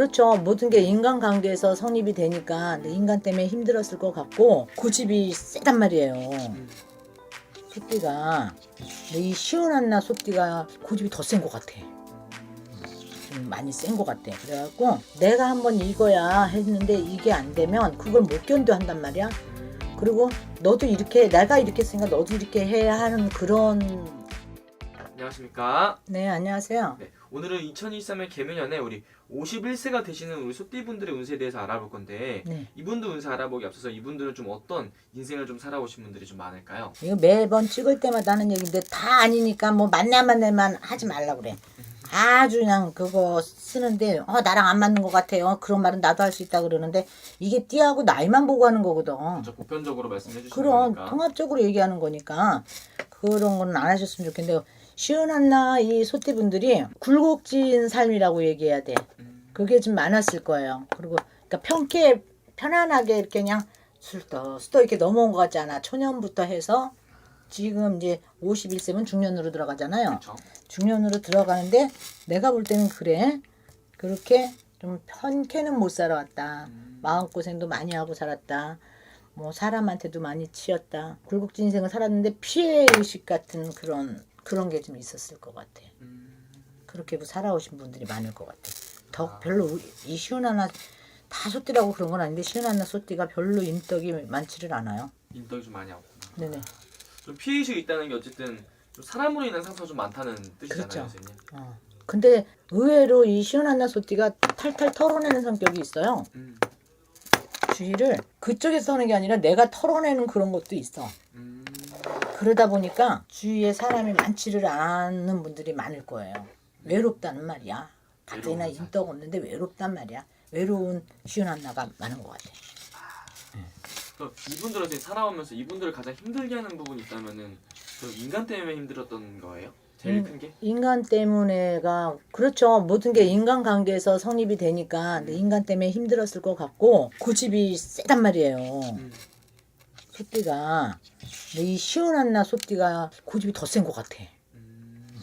그렇죠. 모든 게 인간관계에서 성립이 되니까 내 인간 때문에 힘들었을 것 같고 고집이 세단 말이에요. 음. 소띠가 이 시원한 나 소띠가 고집이 더 센 것 같아. 좀 많이 센 것 같아. 그래갖고 내가 한번 이거야 했는데 이게 안 되면 그걸 못 견뎌 한단 말이야. 그리고 너도 이렇게 내가 이렇게 했으니까 너도 이렇게 해야 하는 그런 안녕하십니까. 네 안녕하세요. 네, 오늘은 2023년 개묘년에 우리 51세가 되시는 우리 소띠분들의 운세에 대해서 알아볼 건데 네 이분들 운세 알아보기 앞서서 이분들은 좀 어떤 인생을 좀 살아오신 분들이 좀 많을까요? 이거 매번 찍을 때마다 하는 얘기인데 다 아니니까 뭐 만나 만나만 하지 말라 그래. 아주 그냥 그거 쓰는데 어 나랑 안 맞는 것 같아요. 그런 말은 나도 할 수 있다 그러는데 이게 띠하고 나이만 보고 하는 거거든. 저 보편적으로 말씀해 주시는 그럼 거니까. 통합적으로 얘기하는 거니까 그런 거는 안 하셨으면 좋겠는데 시원한 나이 소띠분들이 굴곡진 삶이라고 얘기해야 돼. 음, 그게 좀 많았을 거예요. 그리고 그러니까 편케 편안하게 이렇게 그냥 술떠 수도 이렇게 넘어온 것 같잖아. 초년부터 해서 지금 이제 51세면 중년으로 들어가잖아요. 그렇죠. 중년으로 들어가는데 내가 볼 때는 그래. 그렇게 좀 편케는 못 살아왔다. 음, 마음고생도 많이 하고 살았다. 뭐 사람한테도 많이 치였다. 굴곡진 인생을 살았는데 피해 의식 같은 그런 그런 게 좀 있었을 것 같아. 음, 그렇게 살아오신 분들이 많을 것 같아. 더 아. 별로 이 시원하나 다 소띠라고 그런 건 아닌데 시원하나 소띠가 별로 인덕이 많지를 않아요. 인덕이 좀 많이 없구나. 네네. 좀 피해 의식이 있다는 게 어쨌든 좀 사람으로 인한 상처가 좀 많다는 뜻이잖아요, 그렇죠. 선생님. 어. 근데 의외로 이 시원하나 소띠가 탈탈 털어내는 성격이 있어요. 음, 주의를 그쪽에서 하는 게 아니라 내가 털어내는 그런 것도 있어. 음, 그러다 보니까 주위에 사람이 많지를 않은 분들이 많을 거예요. 외롭다는 말이야. 가뜩이나 인덕 없는데 외롭단 말이야. 외로운 시원한나가 많은 것 같아. 또 이분들은 지금 살아오면서 이분들을 가장 힘들게 하는 부분이 있다면은 그 인간 때문에 힘들었던 거예요? 제일 음. 큰 게? 인간 때문에가 그렇죠. 모든 게 인간 관계에서 성립이 되니까 내 인간 때문에 힘들었을 것 같고 고집이 세단 말이에요. 음, 소띠가 근데 이 시원한 나 소띠가 고집이 더 센 것 같아. 음,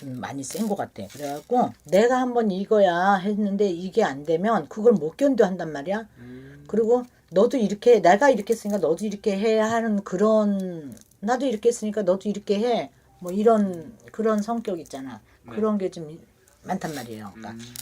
좀 많이 센 것 같아. 그래갖고 내가 한번 이거야 했는데 이게 안 되면 그걸 못 견뎌 한단 말이야. 음, 그리고 너도 이렇게 내가 이렇게 했으니까 너도 이렇게 해야 하는 그런 나도 이렇게 했으니까 너도 이렇게 해. 뭐 이런 그런 성격 있잖아. 네. 그런 게 좀 많단 말이에요. 그러니까 음,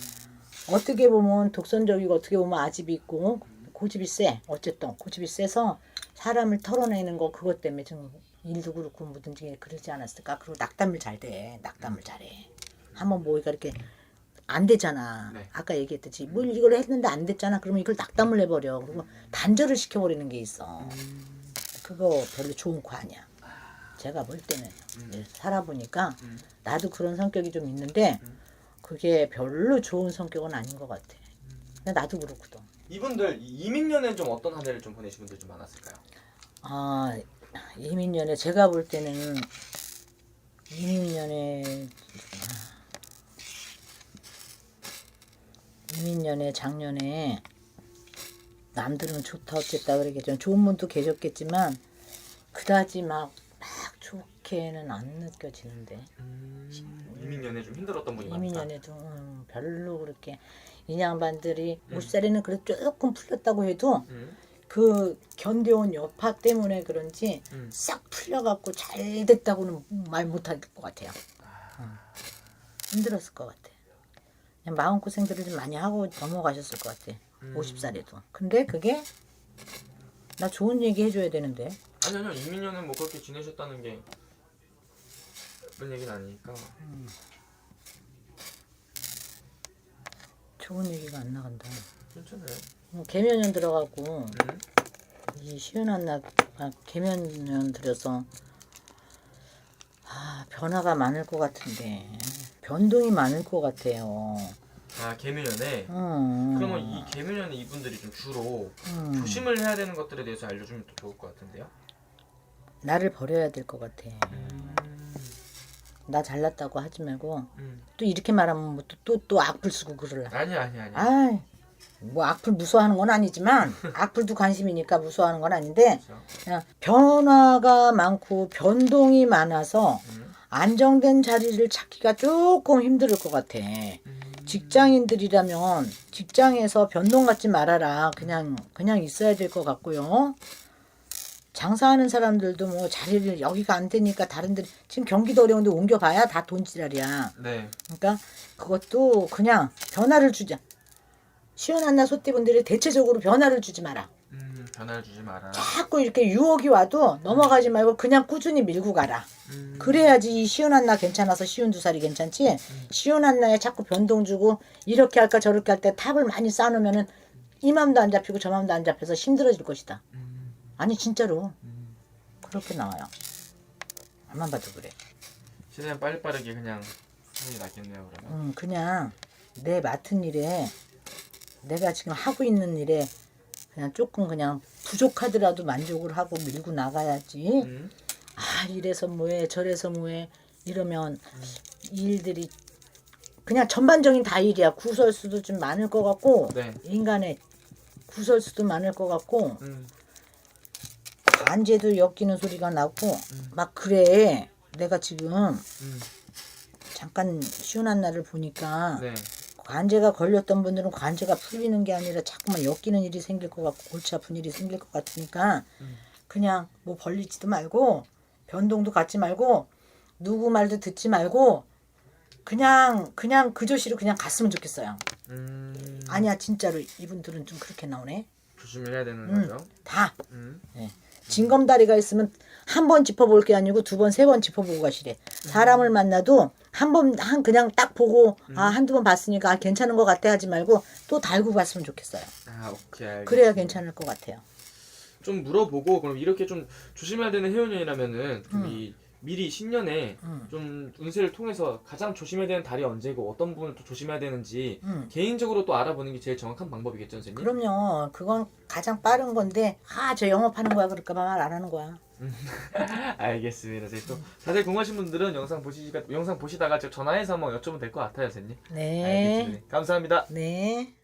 어떻게 보면 독선적이고 어떻게 보면 아집이 있고 고집이 세. 어쨌든 고집이 세서 사람을 털어내는 거 그것 때문에 좀 일도 그렇고 뭐든지 그러지 않았을까. 그리고 낙담을 잘 돼. 낙담을 잘해. 한번 뭐가 이렇게 안 되잖아. 네. 아까 얘기했듯이 뭘 이걸 했는데 안 됐잖아. 그러면 이걸 낙담을 해버려. 그리고 단절을 시켜버리는 게 있어. 그거 별로 좋은 거 아니야. 제가 볼 때는 네, 살아보니까 음. 나도 그런 성격이 좀 있는데 음. 그게 별로 좋은 성격은 아닌 것 같아. 근데 나도 그렇거든. 이분들 이민년에 좀 어떤 한 해를 좀 보내신 분들 좀 많았을까요? 아 이민년에 제가 볼 때는 이민년에 이민년에 작년에 남들은 좋다 어쨌다 그러겠지만 좋은 분도 계셨겠지만 그다지 막막 좋게는 안 느껴지는데 이민년에 좀 힘들었던 분이 많다. 이민년에도 음, 별로 그렇게 인양반들이 음. 옷살이는 그래도 조금 풀렸다고 해도 음, 그 견뎌온 여파 때문에 그런지 음. 싹 풀려갖고 잘 됐다고는 말 못할 것 같아요. 음. 힘들었을 것 같아. 그냥 마음고생들을 좀 많이 하고 넘어가셨을 것 같아. 음. 50살에도. 근데 그게 나 좋은 얘기 해줘야 되는데. 아니 아니요 이민년에 뭐 그렇게 지내셨다는 게 그런 얘기는 아니니까. 좋은 얘기가 안 나간다. 괜찮아요. 뭐 개면연 들어가고 음, 이 시원한 날 아, 개면연 들여서 아 변화가 많을 것 같은데 변동이 많을 것 같아요. 아 개묘년에. 음. 그러면 이 개묘년에 이분들이 좀 주로 음. 조심을 해야 되는 것들에 대해서 알려주면 또 좋을 것 같은데요. 나를 버려야 될 것 같아. 음, 나 잘났다고 하지 말고 음. 또 이렇게 말하면 뭐 또또 또 악플 쓰고 그럴라. 아니 아니 아니. 아이 뭐 악플 무서워하는 건 아니지만 악플도 관심이니까 무서워하는 건 아닌데 그렇죠. 그냥 변화가 많고 변동이 많아서 음, 안정된 자리를 찾기가 조금 힘들 것 같아. 음, 직장인들이라면 직장에서 변동 갖지 말아라. 그냥 그냥 있어야 될 것 같고요. 장사하는 사람들도 뭐 자리를 여기가 안 되니까 다른 데 지금 경기도 어려운데 옮겨가야 다 돈지랄이야. 네. 그러니까 그것도 그냥 변화를 주자. 시원한나 소띠분들이 대체적으로 변화를 주지 마라. 음, 변화를 주지 마라. 자꾸 이렇게 유혹이 와도 넘어가지 말고 그냥 꾸준히 밀고 가라. 음, 그래야지 이 시원한 나 괜찮아서 쉬운 두 살이 괜찮지. 시원한 나에 자꾸 변동 주고 이렇게 할까 저렇게 할 때 탑을 많이 쌓아놓으면은 이 맘도 안 잡히고 저 맘도 안 잡혀서 힘들어질 것이다. 음, 아니 진짜로 음. 그렇게 나와요. 안만 봐도 그래. 최대한 빨리빠르게 그냥 하는 게 낫겠네요 그러면. 음, 그냥 내 맡은 일에 내가 지금 하고 있는 일에 그냥 조금 그냥 부족하더라도 만족을 하고 밀고 나가야지. 음. 아 이래서 뭐해 저래서 뭐해 이러면 이 일들이 그냥 전반적인 다 일이야 구설수도 좀 많을 것 같고 네. 인간의 구설수도 많을 것 같고 음, 관제도 엮이는 소리가 나고 음. 막 그래 내가 지금 음. 잠깐 쉬운한 날을 보니까 네. 관제가 걸렸던 분들은 관제가 풀리는 게 아니라 자꾸만 엮이는 일이 생길 것 같고 골치 아픈 일이 생길 것 같으니까 음. 그냥 뭐 벌리지도 말고 변동도 갖지 말고 누구 말도 듣지 말고 그냥 그냥 그 조시로 그냥 갔으면 좋겠어요. 음. 아니야 진짜로 이분들은 좀 그렇게 나오네. 조심해야 되는 음. 거죠. 다 음. 징검다리가 있으면 한 번 짚어볼 게 아니고 두 번 세 번 짚어보고 가시래. 사람을 만나도 한 번 한 그냥 딱 보고 아 한두 번 봤으니까 아, 괜찮은 것 같아 하지 말고 또 달고 갔으면 좋겠어요. 아 오케이. 알겠습니다. 그래야 괜찮을 것 같아요. 좀 물어보고 그럼 이렇게 좀 조심해야 되는 해운년이라면은 음. 이 미리 신년에 음. 좀 운세를 통해서 가장 조심해야 되는 달이 언제고 어떤 부분을 또 조심해야 되는지 음. 개인적으로 또 알아보는 게 제일 정확한 방법이겠죠, 선생님? 그럼요. 그건 가장 빠른 건데 아 저 영업하는 거야 그럴까 봐 말 안 하는 거야. 알겠습니다. 선생님. 또 자세히 궁금하신 분들은 영상 보시가 영상 보시다가 저 전화해서 한번 여쭤보면 될 것 같아요, 선생님. 네. 알겠습니다. 감사합니다. 네.